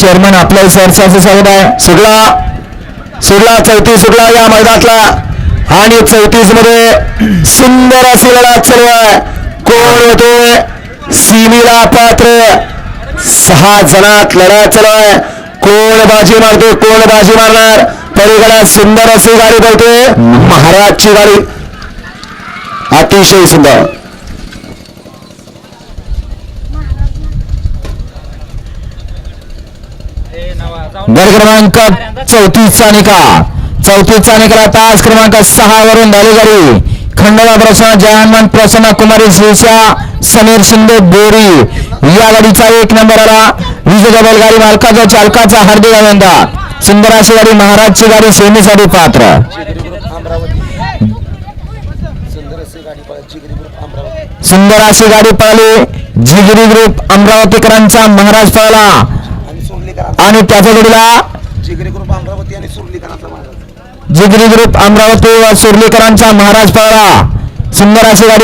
Chairman आपल्या सरसाचं स्वागत आहे. सुटला सुटला चौतीस सुटला या मैदानातला. आणि चौतीसमध्ये सुंदर अशी लढत चालू आहे. कोण होते सीमीला पात्र. सहा जणात लढत चालू आहे. कोण बाजी मारते कोण बाजी मारणार? पलीकडे सुंदर अशी गाडी बोलते महाराजची गाडी. अतिशय सुंदर. गड क्रमांक चौतीसचा निकाल. चौतीसचा निकाल तास क्रमांक सहा वरून झाली गाडी. खंडोबा प्रसन्न जयानमन प्रसन्न कुमारी श्रीशा समीर शिंदे बोरी. या गाडीचा एक नंबर आला. विजेचा बैलगाडी मालकाचा चालकाचा हार्दिक अभिनंदन. सुंदर अशी गाडी महाराजची गाडी सेमीसाठी पात्र. सुंदर अशी गाडी पळाली. जिगिरी ग्रुप अमरावतीकरांचा महाराज पळाला. आणि त्याच्या जोडीला जिगरी ग्रुप अमरावती आणि सुरलीकरांचा महाराज जिगरी ग्रुप अमरावती व सुर्लीकरांचा महाराज पळाला. सुंदर अशी गाडी